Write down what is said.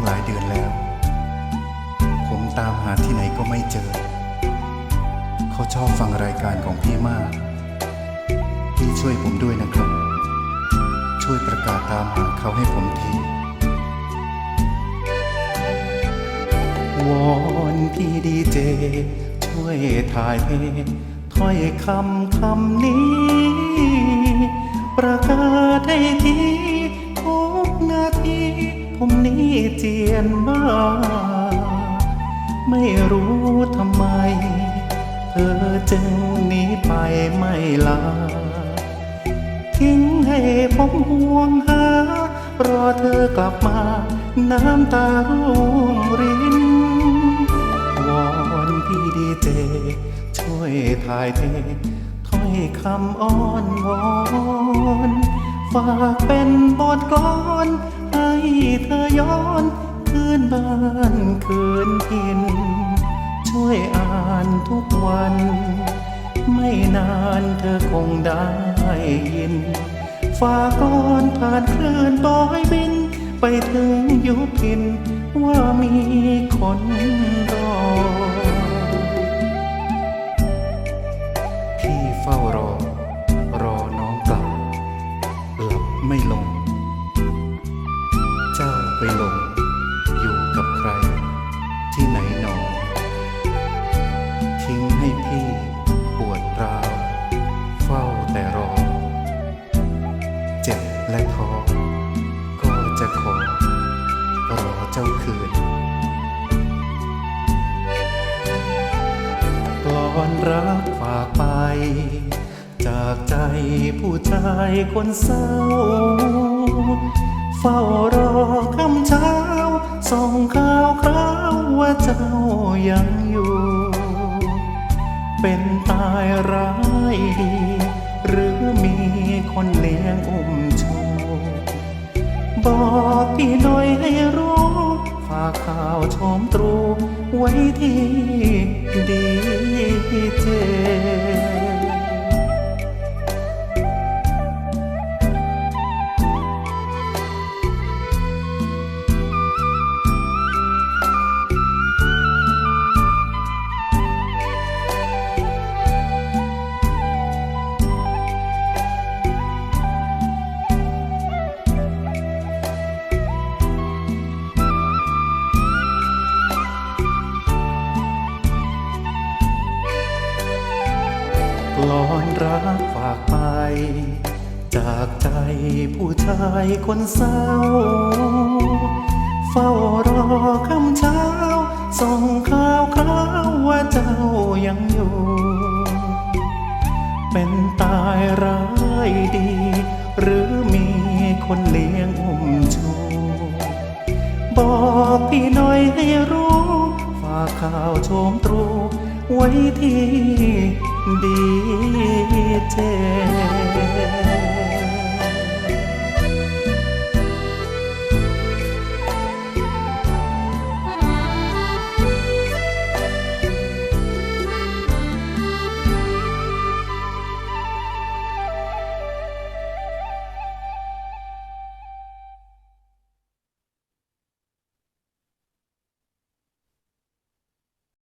ตั้งหลายเดือนแล้ว ผมตามหาที่ไหนก็ไม่เจอ เขาชอบฟังรายการของพี่มาก พี่ช่วยผมด้วยนะครับ ช่วยประกาศตามหาเขาให้ผมที วอนพี่ดีเจ ช่วยถ่ายเพลงถ้อยคำคำนี้ ประกาศให้ทีทุกนาที ผมนี่เจียนบ้า ไม่รู้ทำไม เธอจึงหนีไปไม่ลา ทิ้งให้ผมห่วงหา รอเธอกลับมา น้ำตาร่วงรินวอนพี่ดีเจ ช่วยถ่ายเทถ้อยคำอ้อนวอน ฝากเป็นบทกลอน เธอย้อนคืนบ้านคืนถิ่นช่วยอ่านทุกวัน ไม่นานเธอคงได้ยินฝากกลอนผ่านคลื่นบอยบิน ไปถึงยุพินว่ามีคนรอพี่เฝ้ารอ รอเจ็บและท้อก็จะขอรอเจ้าคืนกลอนรักฝากไป จากใจผู้ชายคนเศร้า เฝ้ารอคำเช้า ส่งข่าวคราวว่าเจ้ายังอยู่ เป็นตายร้ายดี หรือมีคนเลี้ยงอุ้มชูบอกพี่หน่อยให้รู้ ฝากข่าวชมตรูไว้ที่ดี อนรักฝากไป จากใจผู้ชายคนเศร้า เฝ้ารอคำเช้า ส่งข่าวคราวว่าเจ้ายังอยู่ เป็นตายร้ายดี หรือมีคนเลี้ยงอุ้มชูบอกพี่หน่อยให้รู้ ฝากข่าวโชมตรูไว้ที่ ดีเจ